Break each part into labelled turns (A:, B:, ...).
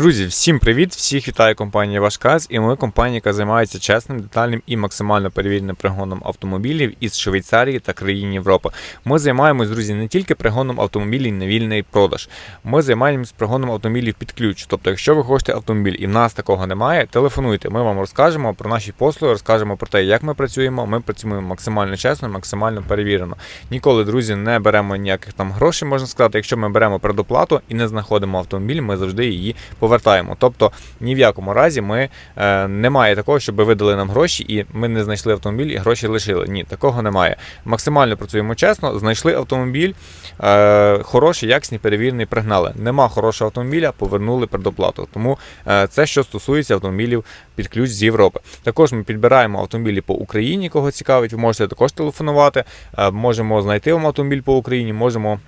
A: Друзі, всім привіт! Всіх вітає компанія Вашказ, і ми компанія, яка займається чесним, детальним і максимально перевіреним пригоном автомобілів із Швейцарії та країн Європи. Ми займаємось, друзі, не тільки пригоном автомобілів на вільний продаж. Ми займаємось пригоном автомобілів під ключ. Тобто, якщо ви хочете автомобіль і в нас такого немає, телефонуйте. Ми вам розкажемо про наші послуги, розкажемо про те, як ми працюємо. Ми працюємо максимально чесно, максимально перевірено. Ніколи, друзі, не беремо ніяких там грошей, можна сказати. Якщо ми беремо предоплату і не знаходимо автомобіль, ми завжди її повертаємо. Тобто ні в якому разі ми е, немає такого, щоб ви дали нам гроші, і ми не знайшли автомобіль і гроші лишили. Ні, такого немає. Максимально працюємо чесно, знайшли автомобіль, е, хороший, якісний, перевірений, пригнали. Нема хорошого автомобіля, повернули предоплату. Тому е, це що стосується автомобілів під ключ з Європи. Також ми підбираємо автомобілі по Україні, кого цікавить, ви можете також телефонувати. Е, можемо знайти вам автомобіль по Україні, можемо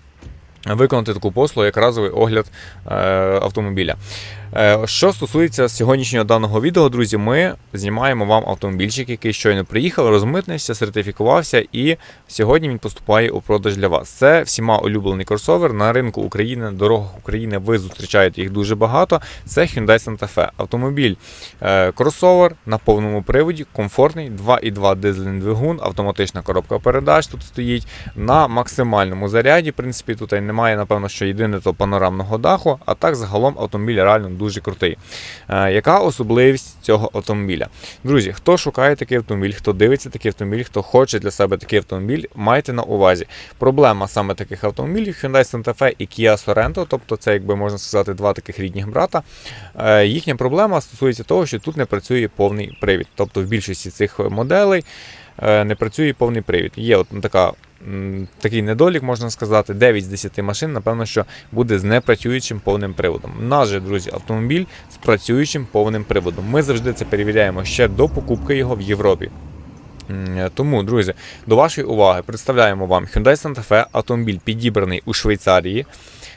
A: виконати таку послугу, як разовий огляд е, автомобіля. Е, Що стосується сьогоднішнього даного відео, друзі, ми знімаємо вам автомобільчик, який щойно приїхав, розмитнився, сертифікувався, і сьогодні він поступає у продаж для вас. Це всіма улюблений кросовер на ринку України, на дорогах України. Ви зустрічаєте їх дуже багато. Це Hyundai Santa Fe. Автомобіль е, кросовер на повному приводі, комфортний, 2,2 дизельний двигун, автоматична коробка передач тут стоїть на максимальному заряді. В принципі, тут немає, напевно, що єдине то панорамного даху, а так загалом автомобіль реально дуже крутий. Е, яка особливість цього автомобіля? Друзі, хто шукає такий автомобіль, хто дивиться такий автомобіль, хто хоче для себе такий автомобіль, майте на увазі. Проблема саме таких автомобілів Hyundai Santa Fe і Kia Sorento, тобто це, якби можна сказати, два таких рідних брата. Е, Їхня проблема стосується того, що тут не працює повний привід. Тобто в більшості цих моделей не працює повний привід. Є от така такий недолік, можна сказати, 9 з 10 машин, напевно, що буде з непрацюючим повним приводом. У нас же, друзі, автомобіль з працюючим повним приводом. Ми завжди це перевіряємо ще до покупки його в Європі. Тому, друзі, до вашої уваги представляємо вам Hyundai Santa Fe, автомобіль підібраний у Швейцарії, е,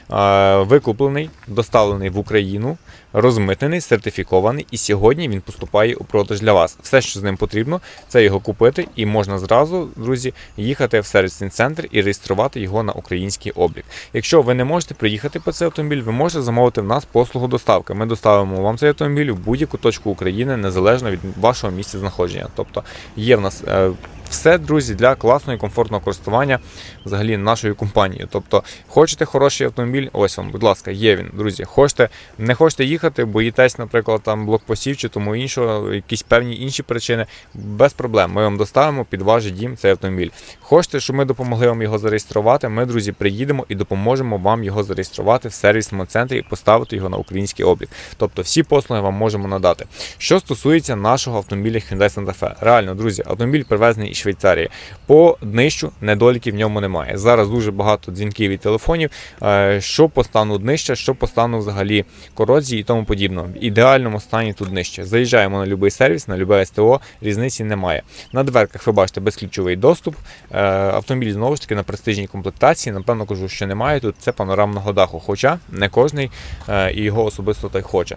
A: викуплений, доставлений в Україну, розмитнений, сертифікований, і сьогодні він поступає у продаж для вас. Все, що з ним потрібно, це його купити, і можна зразу, друзі, їхати в сервісний центр і реєструвати його на український облік. Якщо ви не можете приїхати по цей автомобіль, ви можете замовити в нас послугу доставки. Ми доставимо вам цей автомобіль в будь-яку точку України, незалежно від вашого місця знаходження. Тобто є в нас е, все, друзі, для класного і комфортного користування взагалі нашою компанією. Тобто, хочете хороший автомобіль, ось вам, будь ласка, є він, друзі. Хочете, не хочете їхати, боїтесь, наприклад, там блокпостів чи тому іншого, якісь певні інші причини. Без проблем. Ми вам доставимо під ваш дім цей автомобіль. Хочете, щоб ми допомогли вам його зареєструвати? Ми, друзі, приїдемо і допоможемо вам його зареєструвати в сервісному центрі і поставити його на український облік. Тобто всі послуги вам можемо надати. Що стосується нашого автомобіля Hyundai Santa Fe, реально, друзі, автомобіль привезений Швейцарії. По днищу недоліків в ньому немає. Зараз дуже багато дзвінків і телефонів, е, що по стану днища, що по стану взагалі корозії і тому подібного. В ідеальному стані тут днище. Заїжджаємо на будь-який сервіс, на будь-яке СТО, різниці немає. На дверках ви бачите безключовий доступ. Е, Автомобіль знову ж таки на престижній комплектації. Напевно, кажу, що немає тут. Це панорамного даху. Хоча не кожний е, і його особисто так хоче.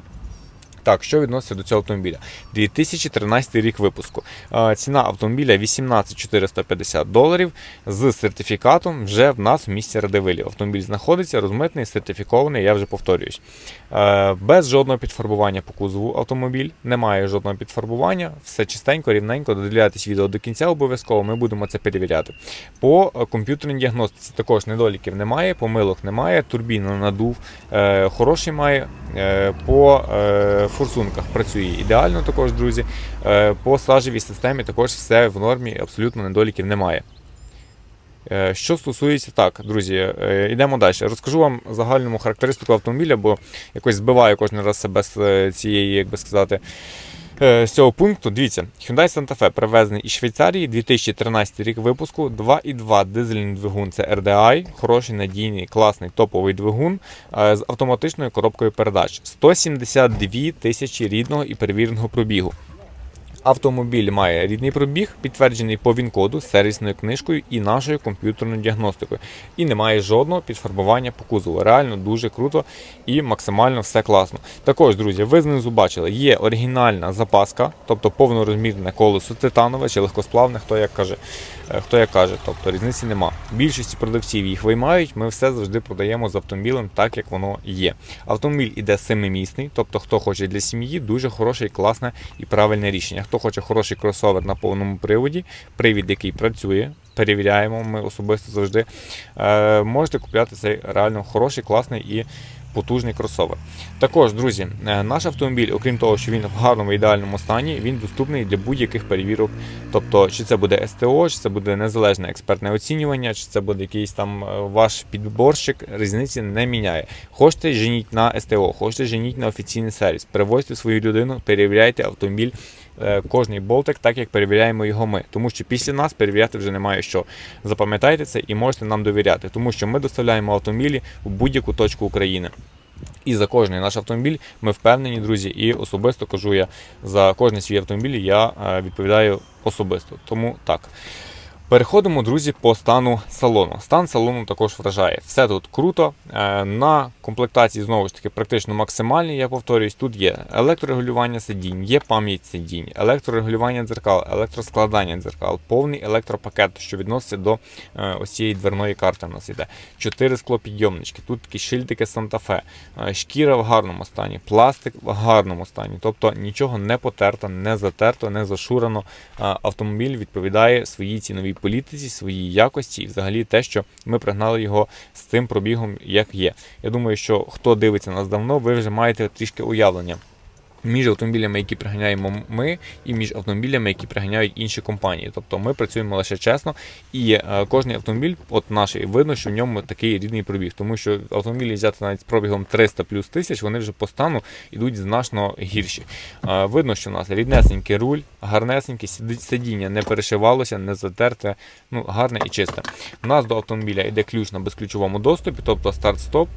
A: Так, що відноситься до цього автомобіля? 2013 рік випуску. Ціна автомобіля 18 450 доларів з сертифікатом вже в нас в місті Радивилі. Автомобіль знаходиться, розмитний, сертифікований, я вже повторююсь. Е, Без жодного підфарбування по кузову автомобіль, немає жодного підфарбування, все чистенько, рівненько. Додивляйтесь відео до кінця обов'язково, ми будемо це перевіряти. По е, комп'ютерній діагностиці також недоліків немає, помилок немає, турбіну надув е, хороший має. По форсунках працює ідеально також, друзі. По сажевій системі також все в нормі, абсолютно недоліків немає. Е, Що стосується так, друзі, е, йдемо далі. Розкажу вам загальному характеристику автомобіля, бо якось збиваю кожен раз себе з е, цієї, як би сказати, з цього пункту. Дивіться, Hyundai Santa Fe привезений із Швейцарії, 2013 рік випуску, 2,2 дизельний двигун це RDI, хороший, надійний, класний топовий двигун з автоматичною коробкою передач. 172 тисячі рідного і перевіреного пробігу. Автомобіль має рідний пробіг, підтверджений по ВІН-коду, сервісною книжкою і нашою комп'ютерною діагностикою. І немає жодного підфарбування по кузову. Реально дуже круто і максимально все класно. Також, друзі, ви знизу бачили, є оригінальна запаска, тобто повнорозмірне колесо титанове чи легкосплавне, хто як каже. Е, Хто як каже, тобто різниці нема. Більшості продавців їх виймають. Ми все завжди продаємо з автомобілем так, як воно є. Автомобіль іде семимісний, тобто хто хоче для сім'ї, дуже хороше, класне і правильне рішення. Хто хоче хороший кросовер на повному приводі, привід, який працює. Перевіряємо, ми особисто завжди е, можете купляти цей реально хороший, класний і потужний кросовер. Також, друзі, е, наш автомобіль, окрім того, що він в гарному ідеальному стані, він доступний для будь-яких перевірок. Тобто, чи це буде СТО, чи це буде незалежне експертне оцінювання, чи це буде якийсь там е, ваш підборщик, різниці не міняє. Хочете женіть на СТО, хочете женіть на офіційний сервіс, привозьте свою людину, перевіряйте автомобіль. Е, Кожний болтик, так як перевіряємо його ми, тому що після нас перевіряти вже немає що. Запам'ятайте це і можете нам довіряти, тому що ми доставляємо автомобілі в будь-яку точку України. І за кожний наш автомобіль ми впевнені, друзі, і особисто кажу я за кожний свій автомобіль я е, відповідаю особисто. Тому так. Переходимо, друзі, по стану салону. Стан салону також вражає. Все тут круто. Е, На комплектації знову ж таки практично максимальні, я повторюсь. Тут є електрорегулювання сидінь, є пам'ять сидінь, електрорегулювання дзеркал, електроскладання дзеркал, повний електропакет, що відноситься до е, ось цієї дверної карти. У нас йде. Чотири склопідйомнички, тут такі шильдики Санта-Фе, е, шкіра в гарному стані, пластик в гарному стані. Тобто нічого не потерто, не затерто, не зашурено. Автомобіль відповідає своїй ціновій політиці, своїй якості і взагалі те, що ми пригнали його з цим пробігом, як є. Я думаю, що хто дивиться нас давно, ви вже маєте трішки уявлення. Між автомобілями, які приганяємо ми, і між автомобілями, які приганяють інші компанії. Тобто ми працюємо лише чесно, і е, кожний автомобіль, от наш, видно, що в ньому такий рідний пробіг. Тому що автомобілі взяти навіть з пробігом 300 плюс тисяч, вони вже по стану йдуть значно гірші. Е, видно, що у нас ріднесенький руль, гарнесенький, сиди- сидіння не перешивалося, не затерте, ну гарне і чисте. У нас до автомобіля йде ключ на безключовому доступі, тобто старт-стоп.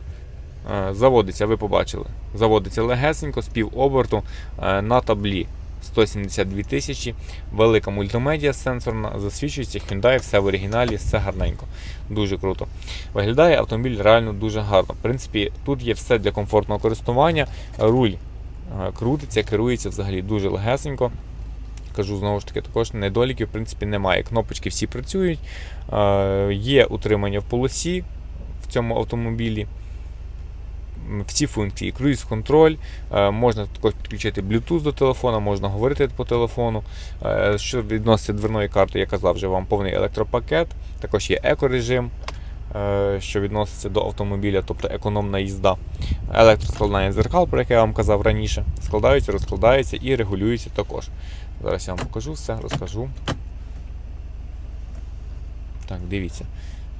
A: Е, Заводиться, ви побачили. Заводиться легесенько з пів оберту е, на таблі 172 тисячі. Велика мультимедіа сенсорна, засвідчується Hyundai, все в оригіналі, все гарненько. Дуже круто. Виглядає автомобіль реально дуже гарно. В принципі, тут є все для комфортного користування. Руль е, крутиться, керується взагалі дуже легесенько. Кажу знову ж таки, також недоліків в принципі немає. Кнопочки всі працюють. Є утримання в полосі в цьому автомобілі всі функції, круїз-контроль, е, можна також підключити Bluetooth до телефона, можна говорити по телефону. Е, Що відноситься дверної карти, я казав вже вам повний електропакет, також є екорежим, е, що відноситься до автомобіля, тобто економна їзда. Електроскладання дзеркал, про яке я вам казав раніше, складаються, розкладаються і регулюються також. Зараз я вам покажу все, розкажу. Так, дивіться.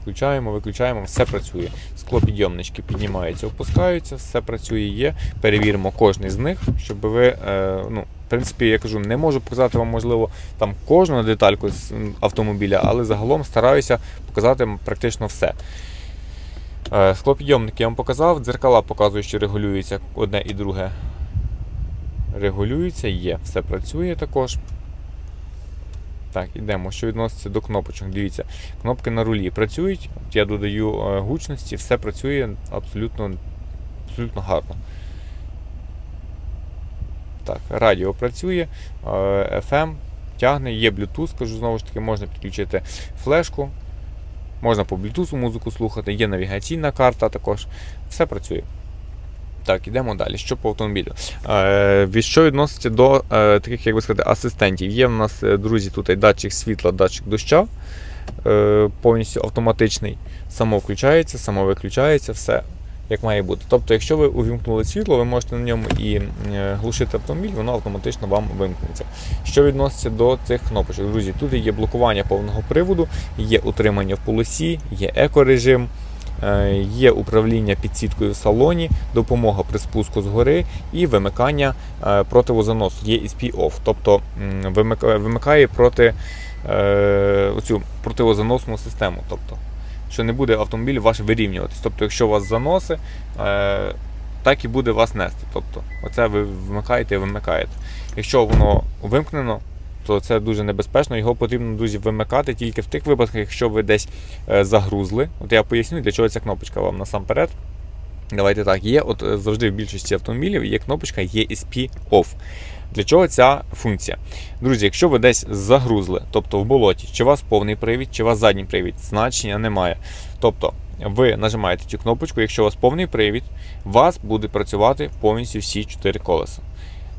A: Включаємо, виключаємо, все працює. Склопідйомнички піднімаються, опускаються, все працює, є. Перевіримо кожний з них, щоб ви, е, ну, в принципі, я кажу, не можу показати вам, можливо, там кожну детальку з автомобіля, але загалом стараюся показати практично все. Е, я вам показав, дзеркала показую, що регулюється одне і друге. Регулюється, є, все працює також. Так, ідемо. Що відноситься до кнопочок. Дивіться, кнопки на рулі працюють. Я додаю е, гучності, все працює абсолютно, абсолютно гарно. Так, радіо працює, е, FM тягне, є Bluetooth, скажу знову ж таки, можна підключити флешку, можна по Bluetooth музику слухати, є навігаційна карта також. Все працює. Так, ідемо далі. Що по автомобілю? Е, від що відноситься до е, таких, як би сказати, асистентів? Є в нас, е, друзі, тут датчик світла, датчик доща, е, повністю автоматичний. Само включається, само виключається, все як має бути. Тобто, якщо ви увімкнули світло, ви можете на ньому і е, глушити автомобіль, воно автоматично вам вимкнеться. Що відноситься до цих кнопочок, друзі, тут є блокування повного приводу, є утримання в полосі, є екорежим. Е, Є управління підсіткою в салоні, допомога при спуску згори і вимикання е, противозаносу, є ESP off, тобто вимикає проти е, оцю противозаносну систему. Тобто, що не буде автомобіль ваш вирівнюватись. Тобто, якщо у вас заноси, так і буде вас нести. Тобто, оце ви вмикаєте і вимикаєте. Якщо воно вимкнено, то це дуже небезпечно. Його потрібно друзі вимикати тільки в тих випадках, якщо ви десь е, загрузли. От я поясню, для чого ця кнопочка вам насамперед. Давайте так, є от е, завжди в більшості автомобілів є кнопочка ESP Off. Для чого ця функція? Друзі, якщо ви десь загрузли, тобто в болоті, чи у вас повний привід, чи у вас задній привід, значення немає. Тобто ви нажимаєте цю кнопочку, якщо у вас повний привід, у вас буде працювати повністю всі 4 колеса.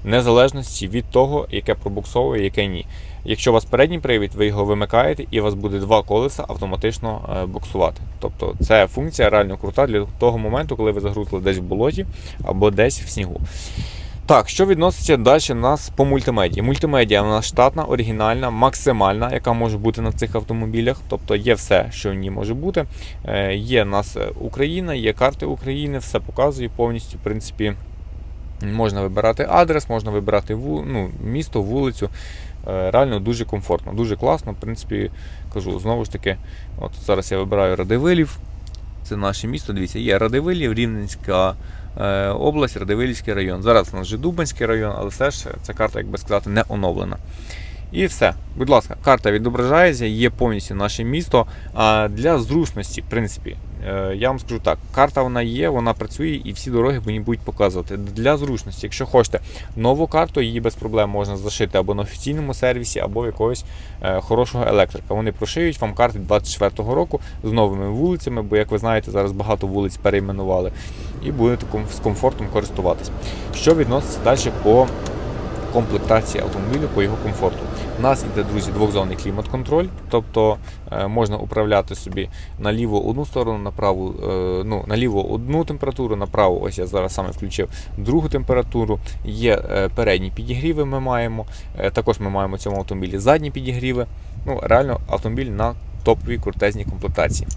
A: Незалежності від того, яке пробуксовує, яке ні. Якщо у вас передній привід, ви його вимикаєте, і у вас буде два колеса автоматично е, буксувати. Тобто це функція реально крута для того моменту, коли ви загрузли десь в болоті або десь в снігу. Так, що відноситься далі нас по мультимедії? Мультимедіа у штатна, оригінальна, максимальна, яка може бути на цих автомобілях. Тобто є все, що в ній може бути. Е, Є у нас е, Україна, є карти України, все показує повністю. В принципі, можна вибирати адрес, можна вибирати ву, ну, місто, вулицю. Е, Реально дуже комфортно, дуже класно. В принципі, кажу, знову ж таки, от зараз я вибираю Радивилів. Це наше місто. Дивіться, є Радивилів, Рівненська е, область, Радивилівський район. Зараз у нас вже Дубанський район, але все ж ця карта, як би сказати, не оновлена. І все. Будь ласка, карта відображається, є повністю наше місто. А для зручності, в принципі, я вам скажу так: карта вона є, вона працює і всі дороги мені будуть показувати. Для зручності, якщо хочете нову карту, її без проблем можна зашити або на офіційному сервісі, або в якогось е, хорошого електрика. Вони прошиють вам карти 24-го року з новими вулицями, бо, як ви знаєте, зараз багато вулиць перейменували, і будете з комфортом користуватись. Що відноситься далі по комплектації автомобіля по його комфорту. У нас іде, друзі, двохзонний клімат-контроль, тобто е, можна управляти собі наліво одну сторону, направо, е, ну, наліво одну температуру, направо, ось я зараз саме включив другу температуру. Є е, передні підігріви, ми маємо. Також ми маємо в цьому автомобілі задні підігріви. Ну, реально автомобіль на топовій крутезній комплектації.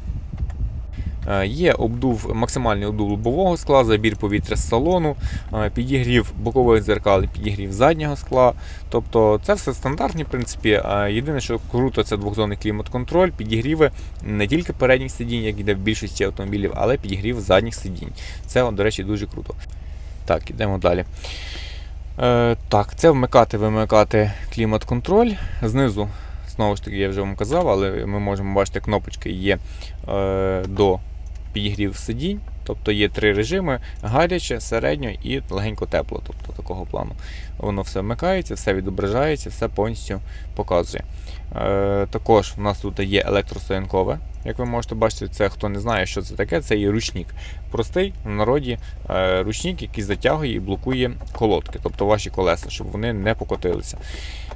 A: Е, Є обдув, максимальний обдув лобового скла, забір повітря з салону, е, підігрів бокових дзеркал, і підігрів заднього скла. Тобто це все стандартні, в принципі. Е, Єдине, що круто, це двохзонний клімат-контроль, підігріви не тільки передніх сидінь, як іде в більшості автомобілів, але підігрів задніх сидінь. Це, до речі, дуже круто. Так, ідемо далі. Е, так, це вмикати, вимикати клімат-контроль. Знизу, знову ж таки, я вже вам казав, але ми можемо бачити, кнопочки є е, до підігрів сидінь. Тобто є три режими: гаряче, середньо і легенько тепло. Тобто такого плану. Воно все вмикається, все відображається, все повністю показує. Е, також у нас тут є електростоянкове. Як ви можете бачити, це хто не знає, що це таке, це є ручник. Простий в народі е, ручник, який затягує і блокує колодки, тобто ваші колеса, щоб вони не покотилися.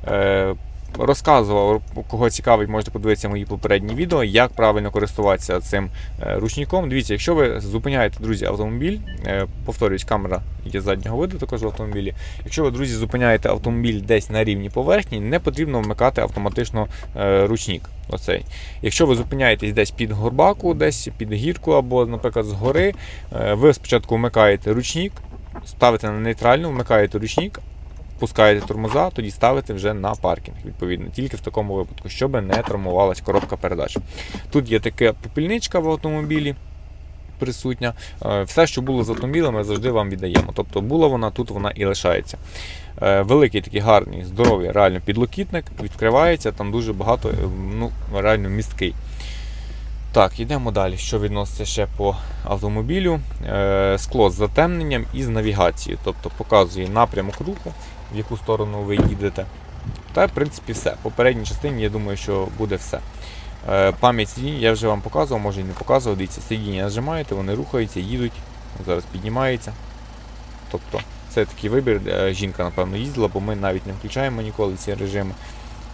A: Е, Розказував, кого цікавить, можете подивитися мої попередні відео, як правильно користуватися цим е, ручником. Дивіться, якщо ви зупиняєте, друзі, автомобіль, е, повторюсь, камера є заднього виду також в автомобілі. Якщо ви, друзі, зупиняєте автомобіль десь на рівні поверхні, не потрібно вмикати автоматично е, ручник. Оцей. Якщо ви зупиняєтесь десь під горбаку, десь під гірку або, наприклад, з гори, е, ви спочатку вмикаєте ручник, ставите на нейтральну, вмикаєте ручник, пускаєте тормоза, тоді ставите вже на паркінг, відповідно, тільки в такому випадку, щоб не травмувалась коробка передач. Тут є така попільничка в автомобілі. Присутня. Е, Все, що було з автомобілем, ми завжди вам віддаємо. Тобто була вона, тут вона і лишається. Е, Великий такий гарний, здоровий, реально підлокітник, відкривається, там дуже багато, е, ну, реально місткий. Так, йдемо далі. Що відноситься ще по автомобілю? Скло з затемненням і з навігацією, тобто показує напрямок руху, в яку сторону ви їдете. Та, в принципі, все. В попередній частині, я думаю, що буде все. Е, Пам'ять сидінь я вже вам показував, може і не показував. Дивіться, сидіння нажимаєте, вони рухаються, їдуть. Зараз піднімається. Тобто, це такий вибір. Е, Жінка, напевно, їздила, бо ми навіть не включаємо ніколи ці режими.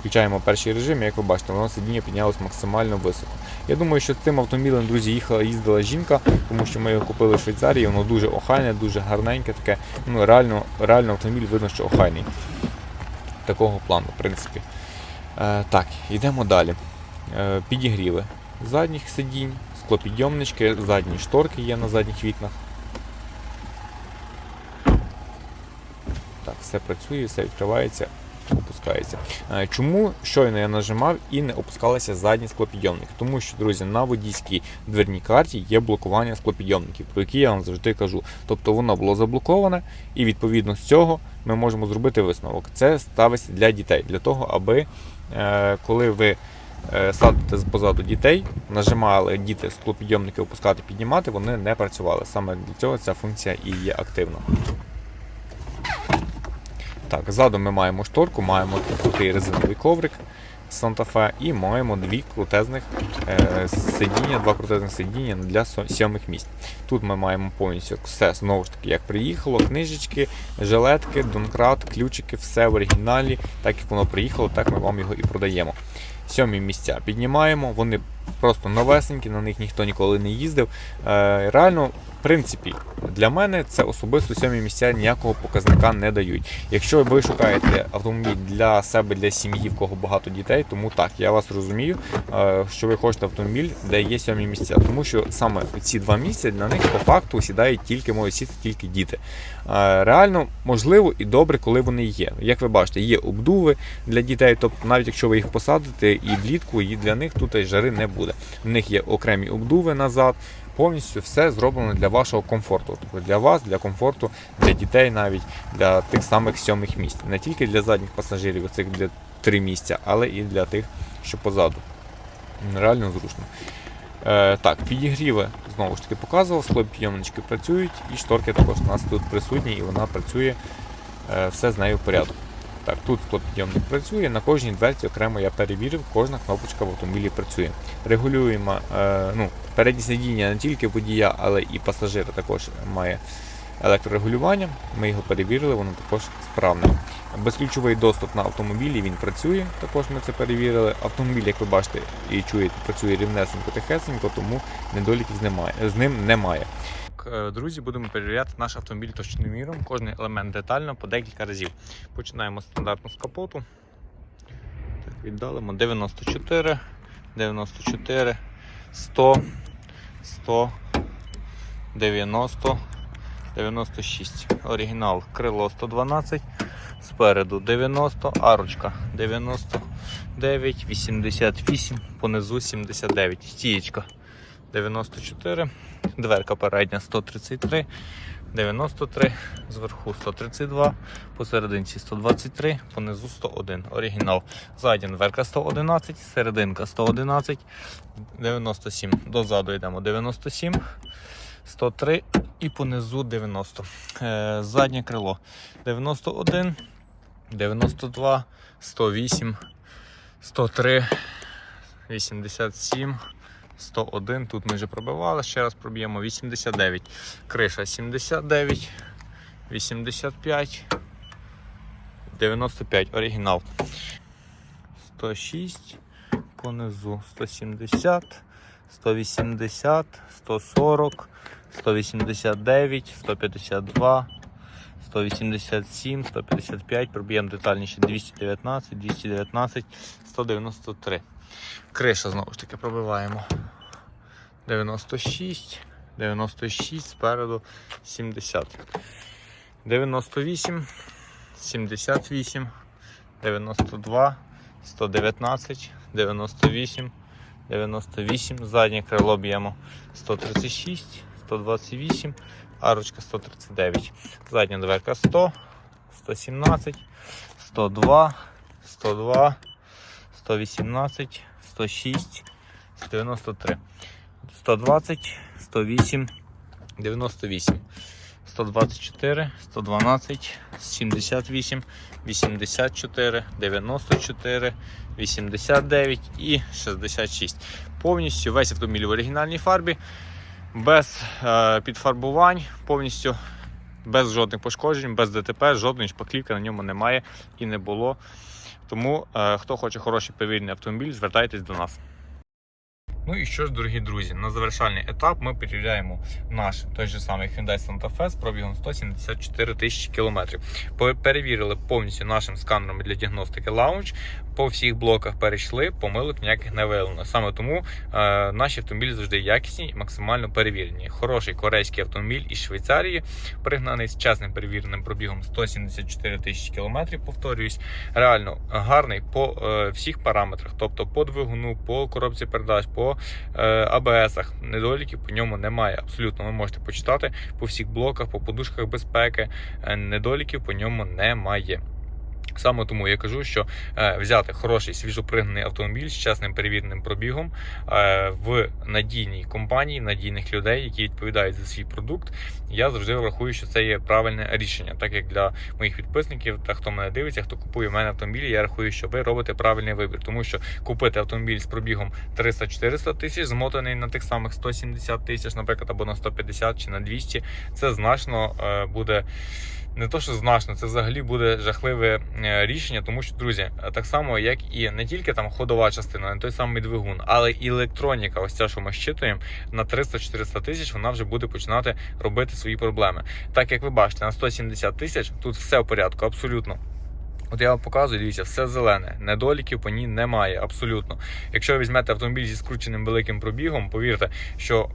A: Включаємо перший режим, як ви бачите, воно сидіння піднялось максимально високо. Я думаю, що цим автомобілем, друзі, їхала, їздила жінка, тому що ми його купили в Швейцарії, воно дуже охайне, дуже гарненьке, таке. Ну, реально, реально автомобіль видно, що охайний. Такого плану, в принципі. Е, так, йдемо далі. Е, підігріви задніх сидінь, склопідйомнички, задні шторки є на задніх вікнах. Так, все працює, все відкривається, опускається. Е, Чому щойно я нажимав і не опускалися задні склопідйомники? Тому що, друзі, на водійській дверній карті є блокування склопідйомників, про які я вам завжди кажу. Тобто воно було заблоковане, і відповідно з цього ми можемо зробити висновок. Це ставиться для дітей, для того, аби е, коли ви е, садите позаду дітей, нажимали діти склопідйомники опускати, піднімати, вони не працювали. Саме для цього ця функція і є активна. Так, ззаду ми маємо шторку, маємо крутий резиновий коврик Fe і маємо дві крутезних е, сидіння, два крутезних сидіння для сьомих місць. Тут ми маємо повністю все знову ж таки, як приїхало, книжечки, жилетки, донкрат, ключики, все в оригіналі. Так як воно приїхало, так ми вам його і продаємо. Сьомі місця піднімаємо, вони просто новесенькі, на них ніхто ніколи не їздив. Е, реально, в принципі, для мене це особисто сьомі місця ніякого показника не дають. Якщо ви шукаєте автомобіль для себе, для сім'ї, в кого багато дітей, тому так, я вас розумію, е, що ви хочете автомобіль, де є сьомі місця. Тому що саме ці два місця на них по факту сідають тільки можуть сісти тільки діти. Е, Реально можливо і добре, коли вони є. Як ви бачите, є обдуви для дітей, тобто навіть якщо ви їх посадите і влітку, і для них тут жари не буде. У них є окремі обдуви назад. Повністю все зроблено для вашого комфорту, тобто для вас, для комфорту, для дітей, навіть для тих самих сьомих місць, не тільки для задніх пасажирів, оцих для три місця, але і для тих, що позаду. Реально зручно. Е, так, підігріви знову ж таки показував, склопідйомнички працюють, і шторки також у нас тут присутні, і вона працює, е, все з нею в порядку. Так, тут склопідйомник працює, на кожній дверці окремо я перевірив, кожна кнопочка в автомобілі працює. Регулюємо е, ну, переднє сидіння не тільки водія, але і пасажира також має електрорегулювання. Ми його перевірили, воно також справне. Безключовий доступ на автомобілі він працює, також ми це перевірили. Автомобіль, як ви бачите і чуєте, працює рівнесенько, тихесенько, тому недоліків з ним немає. Е, Друзі, будемо перевіряти наш автомобіль точним міром, кожний елемент детально по декілька разів. Починаємо стандартно з капоту. Так, віддалимо 94, 94, 100, 100, 90, 96. Оригінал крило 112, спереду 90, арочка 99, 88, понизу 79, стієчка 94, дверка передня 133, 93, зверху 132, посерединці 123, понизу 101. Оригінал. Задня дверка 111, серединка 111, 97. Дозаду йдемо 97, 103 і понизу 90. Е, заднє крило 91, 92, 108, 103, 87. 101, тут ми вже пробивали, ще раз проб'ємо. 89. Криша 79, 85, 95, оригінал. 106, понизу 170, 180, 140, 189, 152, 187, 155, проб'ємо детальніше. 219, 219, 193. Криша знову ж таки пробиваємо. 96, 96, спереду 70. 98, 78, 92, 119, 98, 98, заднє крило б'ємо 136, 128, арочка 139. Задня дверка 100, 117, 102, 102, 118, 106, 193. 120, 108, 98, 124, 112, 78, 84, 94, 89 і 66. Повністю весь автомобіль в оригінальній фарбі, без е, підфарбувань, повністю без жодних пошкоджень, без ДТП, жодної шпаклівки на ньому немає і не було. Тому, е, хто хоче хороший перевірений автомобіль, звертайтесь до нас. Ну і що ж, дорогі друзі, на завершальний етап ми перевіряємо наш той же самий Hyundai Santa Fe з пробігом 174 тисячі кілометрів. Перевірили повністю нашим сканером для діагностики Launch, По всіх блоках перейшли, помилок ніяких не виявлено. Саме тому е, наші автомобілі завжди якісні і максимально перевірені. Хороший корейський автомобіль із Швейцарії, пригнаний з чесним перевіреним пробігом 174 тисячі кілометрів. Повторююсь, реально гарний по е, всіх параметрах, тобто по двигуну, по коробці передач, по е, АБСах. Недоліків по ньому немає. Абсолютно ви можете почитати по всіх блоках, по подушках безпеки. е, Недоліків по ньому немає. Саме тому я кажу, що е, взяти хороший свіжопригнаний автомобіль з чесним перевіреним пробігом е, в надійній компанії, надійних людей, які відповідають за свій продукт. Я завжди врахую, що це є правильне рішення, так як для моїх підписників та хто мене дивиться, хто купує в мене автомобілі, я рахую, що ви робите правильний вибір, тому що купити автомобіль з пробігом 300-400 тисяч, змотаний на тих самих 170 тисяч, наприклад, або на 150 чи на 200, це значно е, буде не то, що значно, це взагалі буде жахливе е, рішення, тому що, друзі, так само, як і не тільки там ходова частина, не той самий двигун, але і електроніка, ось ця, що ми щитуємо, на 300-400 тисяч вона вже буде починати робити свої проблеми. Так як ви бачите, на 170 тисяч тут все в порядку, абсолютно. От я вам показую, дивіться, все зелене, недоліків по ній немає, абсолютно. Якщо ви візьмете автомобіль зі скрученим великим пробігом, повірте, що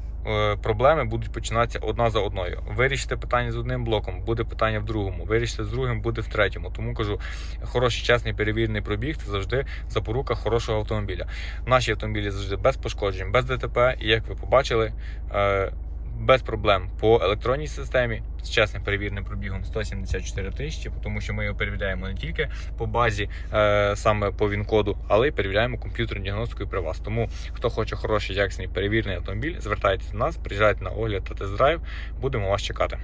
A: проблеми будуть починатися одна за одною. Вирішите питання з одним блоком, буде питання в другому. Вирішите з другим, буде в третьому. Тому кажу, хороший, чесний, перевірений пробіг це завжди запорука хорошого автомобіля. Наші автомобілі завжди без пошкоджень, без ДТП. І як ви побачили, е, без проблем по електронній системі з чесним перевірним пробігом 174 тисячі, тому що ми його перевіряємо не тільки по базі, е, саме по ВІН-коду, але й перевіряємо комп'ютерну діагностику при вас. Тому хто хоче хороший, якісний перевірний автомобіль, звертайтеся до нас, приїжджайте на огляд та тест-драйв. Будемо вас чекати.